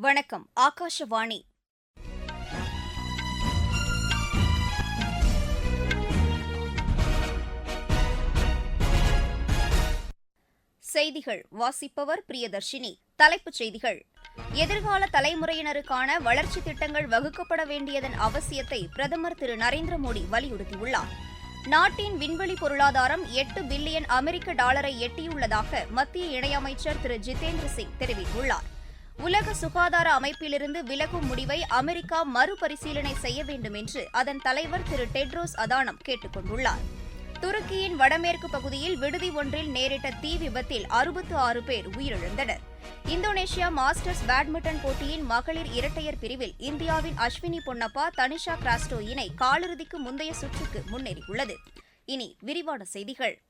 வணக்கம் ஆகாஷவாணி. செய்திகள் வாசிப்பவர் பிரியதர்ஷினி. தலைப்புச் செய்திகள். எதிர்கால தலைமுறையினருக்கான வளர்ச்சி திட்டங்கள் வகுக்கப்பட வேண்டியதன் அவசியத்தை பிரதமர் திரு. நரேந்திர மோடி வலியுறுத்தியுள்ளார். நாட்டின் விண்வெளி பொருளாதாரம் எட்டு பில்லியன் அமெரிக்க டாலரை எட்டியுள்ளதாக மத்திய இணையமைச்சர் திரு. ஜிதேந்திர சிங் தெரிவித்துள்ளார். உலக சுகாதார அமைப்பிலிருந்து விலகும் முடிவை அமெரிக்கா மறுபரிசீலனை செய்ய வேண்டும் என்று அதன் தலைவர் திரு டெட்ரோஸ் அதானம் கேட்டுக் கொண்டுள்ளார். துருக்கியின் வடமேற்கு பகுதியில் விடுதி ஒன்றில் நேரிட்ட தீ விபத்தில் அறுபத்து ஆறு பேர் உயிரிழந்தனர். இந்தோனேஷியா மாஸ்டர்ஸ் பேட்மிண்டன் போட்டியின் மகளிர் இரட்டையர் பிரிவில் இந்தியாவின் அஸ்வினி பொன்னப்பா தனிஷா கிராஸ்டோ இணை காலிறுதிக்கு முந்தைய சுற்றுக்கு முன்னேறியுள்ளது. இனி விரிவான செய்திகள்.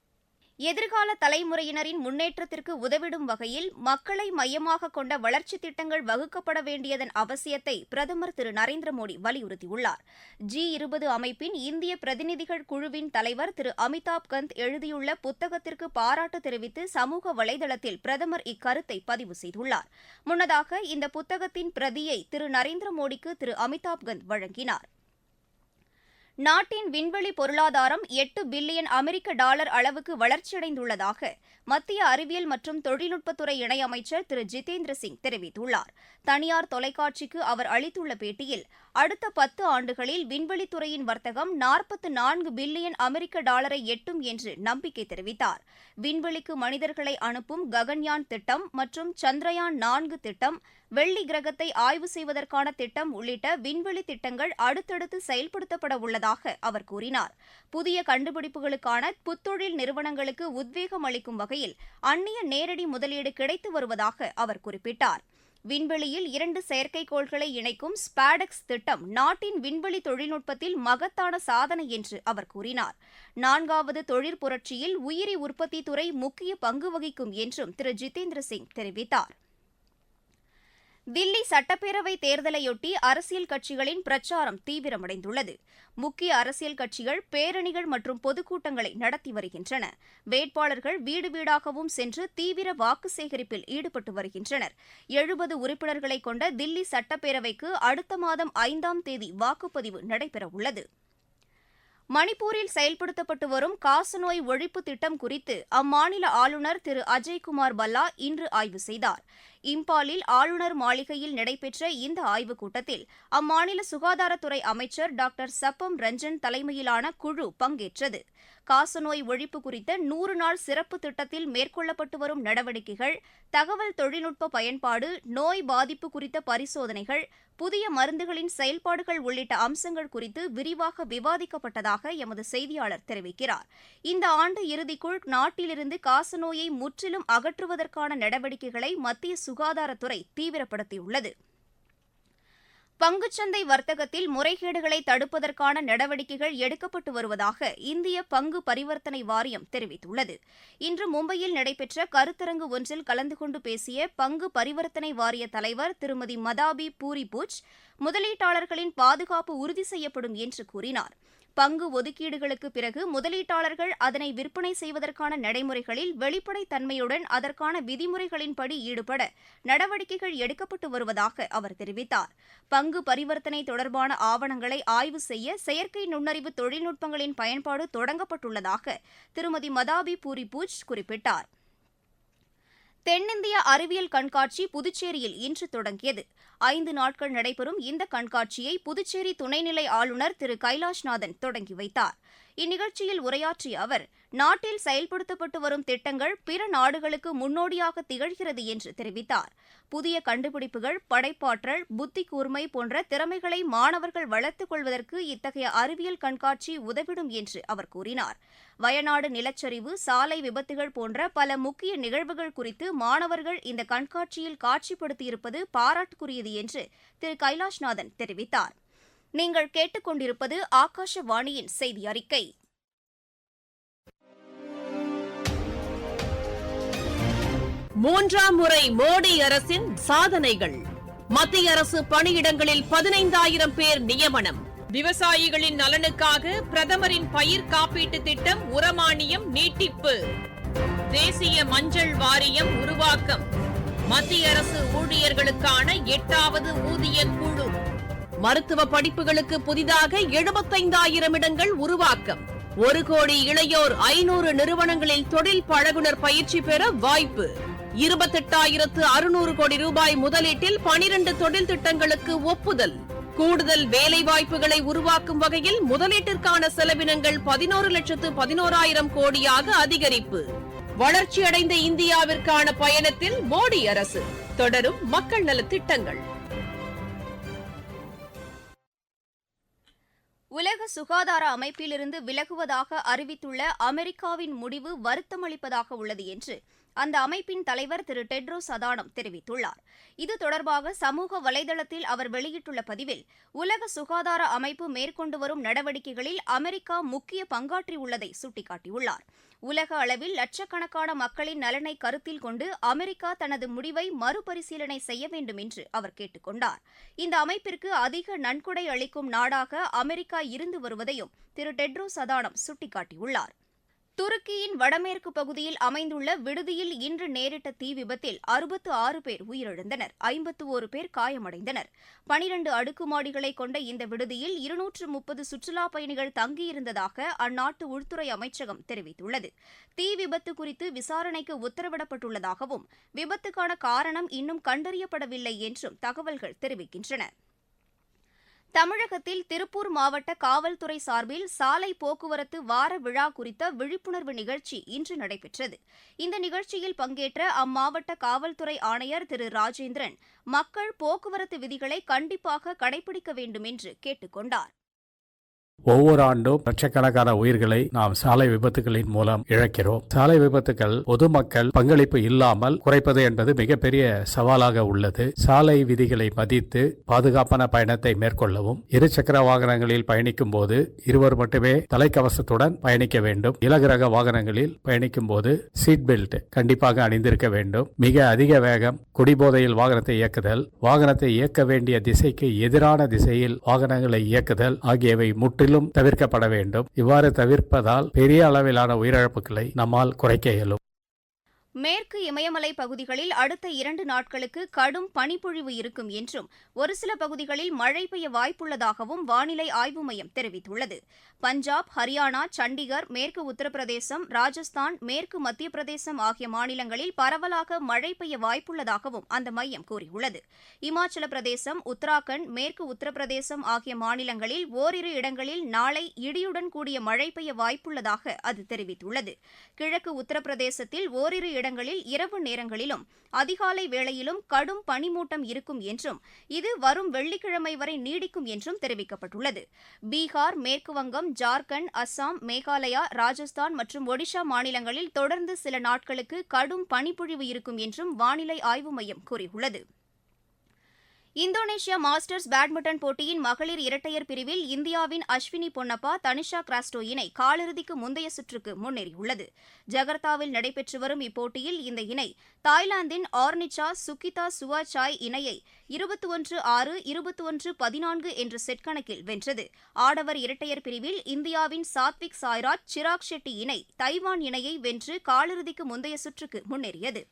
எதிர்கால தலைமுறையினரின் முன்னேற்றத்திற்கு உதவிடும் வகையில் மக்களை மையமாக கொண்ட வளர்ச்சித் திட்டங்கள் வகுக்கப்பட வேண்டியதன் அவசியத்தை பிரதமர் திரு. நரேந்திர மோடி வலியுறுத்தியுள்ளார். ஜி இருபது அமைப்பின் இந்திய பிரதிநிதிகள் குழுவின் தலைவர் திரு. அமிதாப் கந்த் எழுதியுள்ள புத்தகத்திற்கு பாராட்டு தெரிவித்து சமூக வலைதளத்தில் பிரதமர் இக்கருத்தை பதிவு செய்துள்ளார். முன்னதாக இந்த புத்தகத்தின் பிரதியை திரு. நரேந்திர மோடிக்கு திரு. அமிதாப் கந்த் வழங்கினார். நாட்டின் விண்வெளி பொருளாதாரம் எட்டு பில்லியன் அமெரிக்க டாலர் அளவுக்கு வளர்ச்சியடைந்துள்ளதாக மத்திய அறிவியல் மற்றும் தொழில்நுட்பத்துறை இணையமைச்சர் திரு. ஜிதேந்திர சிங் தெரிவித்துள்ளார். தனியார் தொலைக்காட்சிக்கு அவர் அளித்துள்ள பேட்டியில் அடுத்த பத்து ஆண்டுகளில் விண்வெளித்துறையின் வர்த்தகம் நாற்பத்து நான்கு பில்லியன் அமெரிக்க டாலரை எட்டும் என்று நம்பிக்கை தெரிவித்தார். விண்வெளிக்கு மனிதர்களை அனுப்பும் ககன்யான் திட்டம் மற்றும் சந்திரயான் நான்கு திட்டம் வெள்ளி கிரகத்தை ஆய்வு செய்வதற்கான திட்டம் உள்ளிட்ட விண்வெளி திட்டங்கள் அடுத்தடுத்து செயல்படுத்தப்பட உள்ளதாக அவர் கூறினார். புதிய கண்டுபிடிப்புகளுக்கான புத்தொழில் நிறுவனங்களுக்கு உத்வேகம் அளிக்கும் வகையில் அந்நிய நேரடி முதலீடு கிடைத்து வருவதாக அவர் குறிப்பிட்டார். விண்வெளியில் இரண்டு செயற்கைக்கோள்களை இணைக்கும் ஸ்பாடெக்ஸ் திட்டம் நாட்டின் விண்வெளி தொழில்நுட்பத்தில் மகத்தான சாதனை என்று அவர் கூறினார். நான்காவது தொழிற்புரட்சியில் உயிரி உற்பத்தி துறை முக்கிய பங்கு வகிக்கும் என்றும் திரு. ஜிதேந்திர சிங் தெரிவித்தார். தில்லி சட்டப்பேரவை தேர்தலையொட்டி அரசியல் கட்சிகளின் பிரச்சாரம் தீவிரமடைந்துள்ளது. முக்கிய அரசியல் கட்சிகள் பேரணிகள் மற்றும் பொதுக்கூட்டங்களை நடத்தி வருகின்றன. வேட்பாளர்கள் வீடு வீடாகவும் சென்று தீவிர வாக்கு சேகரிப்பில் ஈடுபட்டு வருகின்றனர். எழுபது உறுப்பினர்களை கொண்ட தில்லி சட்டப்பேரவைக்கு அடுத்த மாதம் ஐந்தாம் தேதி வாக்குப்பதிவு நடைபெறவுள்ளது. மணிப்பூரில் செயல்படுத்தப்பட்டு வரும் காசநோய் ஒழிப்பு திட்டம் குறித்து அம்மாநில ஆளுநர் திரு. அஜய்குமார் பல்லா இன்று ஆய்வு செய்தார். இம்பாலில் ஆளுநர் மாளிகையில் நடைபெற்ற இந்த ஆய்வுக் கூட்டத்தில் அம்மாநில சுகாதாரத்துறை அமைச்சர் டாக்டர் சப்பம் ரஞ்சன் தலைமையிலான குழு பங்கேற்றது. காசநோய் ஒழிப்பு குறித்த நூறு நாள் சிறப்பு திட்டத்தில் மேற்கொள்ளப்பட்டு வரும் நடவடிக்கைகள் தகவல் தொழில்நுட்ப பயன்பாடு நோய் பாதிப்பு குறித்த பரிசோதனைகள் புதிய மருந்துகளின் செயல்பாடுகள் உள்ளிட்ட அம்சங்கள் குறித்து விரிவாக விவாதிக்கப்பட்டதாக எமது செய்தியாளர் தெரிவிக்கிறார். இந்த ஆண்டு இறுதிக்குள் நாட்டிலிருந்து காசநோயை முற்றிலும் அகற்றுவதற்கான நடவடிக்கைகளை மத்திய சுகாதாரத்துறை தீவிரப்படுத்தியுள்ளது. பங்குச்சந்தை வர்த்தகத்தில் முறைகேடுகளை தடுப்பதற்கான நடவடிக்கைகள் எடுக்கப்பட்டு வருவதாக இந்திய பங்கு பரிவர்த்தனை வாரியம் தெரிவித்துள்ளது. இன்று மும்பையில் நடைபெற்ற கருத்தரங்கு ஒன்றில் கலந்து கொண்டு பேசிய பங்கு பரிவர்த்தனை வாரிய தலைவர் திருமதி மதாபி பூரிபூச் முதலீட்டாளர்களின் பாதுகாப்பு உறுதி செய்யப்படும் என்று கூறினார். பங்கு ஒதுக்கீடுகளுக்கு பிறகு முதலீட்டாளர்கள் அதனை விற்பனை செய்வதற்கான நடைமுறைகளில் வெளிப்படைத்தன்மையுடன் அதற்கான விதிமுறைகளின்படி ஈடுபட நடவடிக்கைகள் எடுக்கப்பட்டு வருவதாக அவர் தெரிவித்தார். பங்கு பரிவர்த்தனை தொடர்பான ஆவணங்களை ஆய்வு செய்ய செயற்கை நுண்ணறிவு தொழில்நுட்பங்களின் பயன்பாடு தொடங்கப்பட்டுள்ளதாக திருமதி மதாபி பூரி பூஜ் குறிப்பிட்டார். தென்னிந்திய அறிவியல் கண்காட்சி புதுச்சேரியில் இன்று தொடங்கியது. ஐந்து நாட்கள் நடைபெறும் இந்த கண்காட்சியை புதுச்சேரி துணைநிலை ஆளுநர் திரு கைலாஷ்நாதன் தொடங்கி வைத்தார். இந்நிகழ்ச்சியில் உரையாற்றிய அவர் நாட்டில் செயல்படுத்தப்பட்டு வரும் திட்டங்கள் பிற நாடுகளுக்கு முன்னோடியாக திகழ்கிறது என்று தெரிவித்தார். புதிய கண்டுபிடிப்புகள் படைப்பாற்றல் புத்தி கூர்மை போன்ற திறமைகளை மாணவர்கள் வளர்த்துக் கொள்வதற்கு இத்தகைய அறிவியல் கண்காட்சி உதவிடும் என்று அவர் கூறினார். வயநாடு நிலச்சரிவு சாலை விபத்துகள் போன்ற பல முக்கிய நிகழ்வுகள் குறித்து மாணவர்கள் இந்த கண்காட்சியில் காட்சிப்படுத்தியிருப்பது பாராட்டுக்குரியது என்று திரு கைலாஷ்நாதன் தெரிவித்தார். நீங்கள் கேட்டுக்கொண்டிருப்பது ஆகாஷவாணியின் செய்தி அறிக்கை மூன்றாம் முறை மோடி அரசின் சாதனைகள். மத்திய அரசு பணியிடங்களில் பதினைந்தாயிரம் பேர் நியமனம். விவசாயிகளின் நலனுக்காக பிரதமரின் பயிர் காப்பீட்டு திட்டம் உரமானியம் நீட்டிப்பு. தேசிய மஞ்சள் வாரியம் உருவாக்கம். மத்திய அரசு ஊழியர்களுக்கான எட்டாவது ஊதிய குழு மருத்துவ படிப்புகளுக்கு புதிதாக எழுபத்தைந்தாயிரம் இடங்கள் உருவாக்கம். ஒரு கோடி இளையோர் ஐநூறு நிறுவனங்களில் தொழில் பழகுனர் பயிற்சி பெற வாய்ப்பு. இருபத்தெட்டாயிரத்து அறுநூறு கோடி ரூபாய் முதலீட்டில் பனிரண்டு தொழில் திட்டங்களுக்கு ஒப்புதல். கூடுதல் வேலை வாய்ப்புகளை உருவாக்கும் வகையில் முதலீட்டிற்கான செலவினங்கள் பதினோரு லட்சத்து பதினோராயிரம் கோடியாக அதிகரிப்பு. வளர்ச்சியடைந்த இந்தியாவிற்கான பயணத்தில் மோடி அரசு. தொடரும் மக்கள் நலத்திட்டங்கள். உலக சுகாதார அமைப்பிலிருந்து விலகுவதாக அறிவித்துள்ள அமெரிக்காவின் முடிவு வருத்தமளிப்பதாக உள்ளது என்று அந்த அமைப்பின் தலைவர் திரு டெட்ரோஸ் அதானம் தெரிவித்துள்ளார். இது தொடர்பாக சமூக வலைதளத்தில் அவர் வெளியிட்டுள்ள பதிவில் உலக சுகாதார அமைப்பு மேற்கொண்டு வரும் நடவடிக்கைகளில் அமெரிக்கா முக்கிய பங்காற்றியுள்ளதை சுட்டிக்காட்டியுள்ளார். உலக அளவில் லட்சக்கணக்கான மக்களின் நலனை கருத்தில் கொண்டு அமெரிக்கா தனது முடிவை மறுபரிசீலனை செய்ய வேண்டும் என்று அவர் கேட்டுக்கொண்டார் இந்த அமைப்பிற்கு அதிக நன்கொடை அளிக்கும் நாடாக அமெரிக்கா இருந்து வருவதையும் திரு டெட்ரோஸ் அதானம் சுட்டிக்காட்டியுள்ளார். துருக்கியின் வடமேற்கு பகுதியில் அமைந்துள்ள விடுதியில் இன்று நேரிட்ட தீ விபத்தில் அறுபத்து ஆறு பேர் உயிரிழந்தனர். ஐம்பத்து ஒரு பேர் காயமடைந்தனர். பனிரண்டு அடுக்குமாடிகளை கொண்ட இந்த விடுதியில் இருநூற்று முப்பது சுற்றுலாப் பயணிகள் தங்கியிருந்ததாக அந்நாட்டு உள்துறை அமைச்சகம் தெரிவித்துள்ளது. தீ விபத்து குறித்து விசாரணைக்கு உத்தரவிடப்பட்டுள்ளதாகவும் விபத்துக்கான காரணம் இன்னும் கண்டறியப்படவில்லை என்றும் தகவல்கள் தெரிவிக்கின்றன. தமிழகத்தில் திருப்பூர் மாவட்ட காவல்துறை சார்பில் சாலை போக்குவரத்து வார விழா குறித்த விழிப்புணர்வு நிகழ்ச்சி இன்று நடைபெற்றது. இந்த நிகழ்ச்சியில் பங்கேற்ற அம்மாவட்ட காவல்துறை ஆணையர் திரு ராஜேந்திரன் மக்கள் போக்குவரத்து விதிகளை கண்டிப்பாக கடைபிடிக்க வேண்டும் என்று கேட்டுக் கொண்டார் ஒவ்வொரு ஆண்டும் லட்சக்கணக்கான உயிர்களை நாம் சாலை விபத்துகளின் மூலம் இழக்கிறோம். சாலை விபத்துகள் பொதுமக்கள் பங்களிப்பு இல்லாமல் குறைப்பது என்பது மிகப்பெரிய சவாலாக உள்ளது. சாலை விதிகளை மதித்து பாதுகாப்பான பயணத்தை மேற்கொள்ளவும் இருசக்கர வாகனங்களில் பயணிக்கும் போது இருவர் மட்டுமே தலைக்கவசத்துடன் பயணிக்க வேண்டும். இலகுரக வாகனங்களில் பயணிக்கும் போது சீட் பெல்ட் கண்டிப்பாக அணிந்திருக்க வேண்டும். மிக அதிக வேகம் குடிபோதையில் வாகனத்தை இயக்குதல் வாகனத்தை இயக்க வேண்டிய திசைக்கு எதிரான திசையில் வாகனங்களை இயக்குதல் ஆகியவை முற்றிலும் முற்றிலும் தவிர்க்கப்பட வேண்டும். இவ்வாறு தவிர்ப்பதால் பெரிய அளவிலான உயிரிழப்புகளை நம்மால் குறைக்க இயலும். மேற்கு இமயமலை பகுதிகளில் அடுத்த இரண்டு நாட்களுக்கு கடும் பனிப்பொழிவு இருக்கும் என்றும் ஒரு சில பகுதிகளில் மழை பெய்ய வாய்ப்புள்ளதாகவும் வானிலை ஆய்வு மையம் தெரிவித்துள்ளது. பஞ்சாப் ஹரியானா சண்டிகர் மேற்கு உத்தரப்பிரதேசம் ராஜஸ்தான் மேற்கு மத்திய பிரதேசம் ஆகிய மாநிலங்களில் பரவலாக மழை பெய்ய வாய்ப்புள்ளதாகவும் அந்த மையம் கூறியுள்ளது. இமாச்சல பிரதேசம் உத்தராகண்ட் மேற்கு உத்தரப்பிரதேசம் ஆகிய மாநிலங்களில் ஓரிரு இடங்களில் நாளை இடியுடன் கூடிய மழை பெய்ய வாய்ப்புள்ளதாக அது தெரிவித்துள்ளது. கிழக்கு உத்தரப்பிரதேசத்தில் ஓரிரு இடங்களில் இரவு நேரங்களிலும் அதிகாலை வேளையிலும் கடும் பனிமூட்டம் இருக்கும் என்றும் இது வரும் வெள்ளிக்கிழமை வரை நீடிக்கும் என்றும் தெரிவிக்கப்பட்டுள்ளது. பீகார் மேற்குவங்கம் ஜார்க்கண்ட் அஸ்ஸாம் மேகாலயா ராஜஸ்தான் மற்றும் ஒடிஷா மாநிலங்களில் தொடர்ந்து சில நாட்களுக்கு கடும் பனிப்பொழிவு இருக்கும் என்றும் வானிலை ஆய்வு மையம் கூறியுள்ளது. இந்தோனேஷியா மாஸ்டர்ஸ் பேட்மிண்டன் போட்டியின் மகளிர் இரட்டையர் பிரிவில் இந்தியாவின் அஸ்வினி பொன்னப்பா தனிஷா கிராஸ்டோ இணை காலிறுதிக்கு முந்தைய சுற்றுக்கு முன்னேறியுள்ளது. ஜகர்த்தாவில் நடைபெற்று வரும் இப்போட்டியில் இந்த இணை தாய்லாந்தின் ஆர்னிச்சா சுகிதா சுவாசாய் இணையை இருபத்தி ஒன்று ஆறு இருபத்தி ஒன்று பதினான்கு என்ற செட் கணக்கில் வென்றது. ஆடவர் இரட்டையர் பிரிவில் இந்தியாவின் சாத்விக் சாய்ராஜ் சிராக் ஷெட்டி இணை தைவான் இணையை வென்று காலிறுதிக்கு முந்தைய சுற்றுக்கு முன்னேறியது.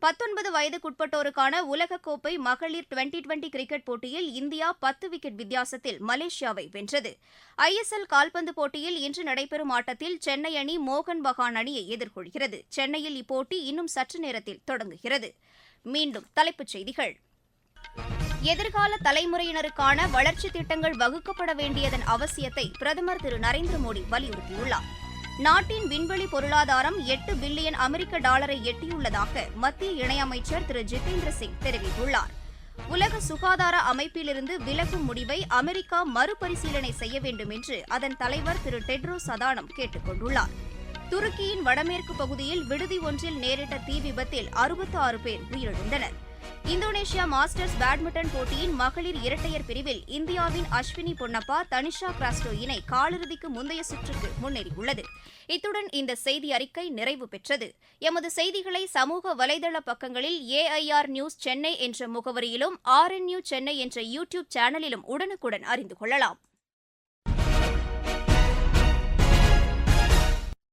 பத்தொன்பது வயதுக்குட்பட்டோருக்கான உலகக்கோப்பை மகளிர் டுவெண்டி டுவெண்டி கிரிக்கெட் போட்டியில் இந்தியா பத்து விக்கெட் வித்தியாசத்தில் மலேசியாவை வென்றது. ஐஎஸ்எல் கால்பந்து போட்டியில் இன்று நடைபெறும் ஆட்டத்தில் சென்னை அணி மோகன் பகான் அணியை எதிர்கொள்கிறது. சென்னையில் இப்போட்டி இன்னும் சற்று நேரத்தில் தொடங்குகிறது. மீண்டும் தலைப்புச் செய்திகள். எதிர்கால தலைமுறையினருக்கான வளர்ச்சித் திட்டங்கள் வகுக்கப்பட வேண்டியதன் அவசியத்தை பிரதமர் திரு நரேந்திர மோடி வலியுறுத்தியுள்ளார். நாட்டின் விண்வெளி பொருளாதாரம் எட்டு பில்லியன் அமெரிக்க டாலரை எட்டியுள்ளதாக மத்திய இணையமைச்சர் திரு ஜிதேந்திர சிங் தெரிவித்துள்ளார். உலக சுகாதார அமைப்பிலிருந்து விலகும் முடிவை அமெரிக்கா மறுபரிசீலனை செய்ய வேண்டும் என்று அதன் தலைவர் திரு டெட்ரோ சதானம் கேட்டுக் கொண்டுள்ளார். துருக்கியின் வடமேற்கு பகுதியில் விடுதி ஒன்றில் நேரிட்ட தீ விபத்தில் அறுபத்தி ஆறு பேர் உயிரிழந்தனர். இந்தோனேஷியா மாஸ்டர்ஸ் பேட்மிண்டன் போட்டியின் மகளிர் இரட்டையர் பிரிவில் இந்தியாவின் அஸ்வினி பொன்னப்பா தனிஷா கிராஸ்டோ இணை காலிறுதிக்கு முந்தைய சுற்றுக்கு முன்னேறியுள்ளது. இத்துடன் இந்த செய்தி அறிக்கை நிறைவு பெற்றது. எமது செய்திகளை சமூக வலைதள பக்கங்களில் ஏஐஆர் நியூஸ் சென்னை என்ற முகவரியிலும் ஆர்என்யூ சென்னை என்ற யூடியூப் சேனலிலும் உடனுக்குடன் அறிந்து கொள்ளலாம்.